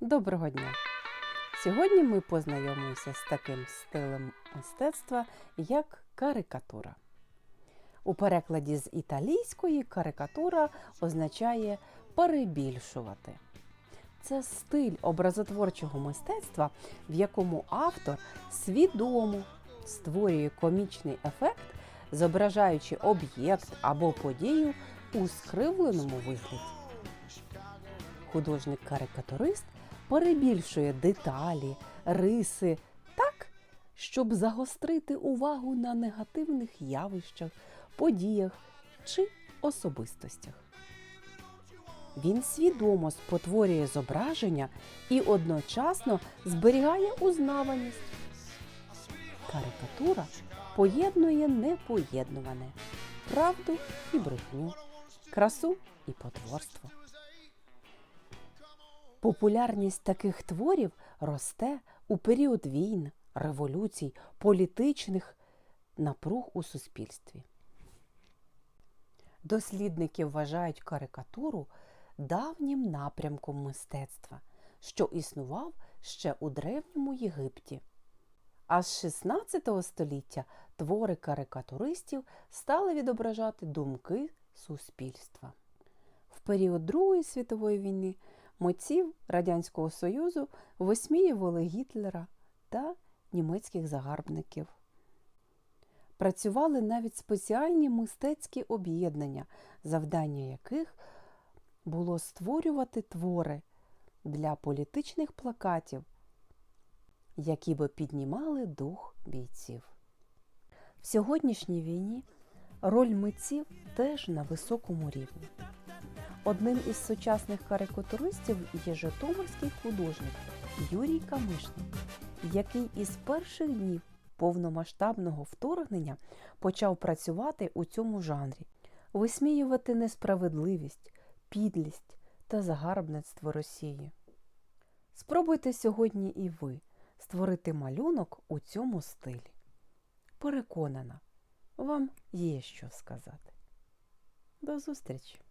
Доброго дня! Сьогодні ми познайомимося з таким стилем мистецтва, як карикатура. У перекладі з італійської карикатура означає перебільшувати. Це стиль образотворчого мистецтва, в якому автор свідомо створює комічний ефект, зображаючи об'єкт або подію у скривленому вигляді. Художник-карикатурист перебільшує деталі, риси так, щоб загострити увагу на негативних явищах, подіях чи особистостях. Він свідомо спотворює зображення і одночасно зберігає узнаваність. Карикатура поєднує непоєднуване правду і брехню, красу і потворство. Популярність таких творів росте у період війн, революцій, політичних напруг у суспільстві. Дослідники вважають карикатуру давнім напрямком мистецтва, що існував ще у древньому Єгипті. А з 16 століття твори карикатуристів стали відображати думки суспільства. В період Другої світової війни митців Радянського Союзу висміювали Гітлера та німецьких загарбників. Працювали навіть спеціальні мистецькі об'єднання, завдання яких було створювати твори для політичних плакатів, які би піднімали дух бійців. В сьогоднішній війні роль митців теж на високому рівні. Одним із сучасних карикатуристів є житомирський художник Юрій Камишник, який із перших днів повномасштабного вторгнення почав працювати у цьому жанрі, висміювати несправедливість, підлість та загарбництво Росії. Спробуйте сьогодні і ви створити малюнок у цьому стилі. Переконана, вам є що сказати. До зустрічі!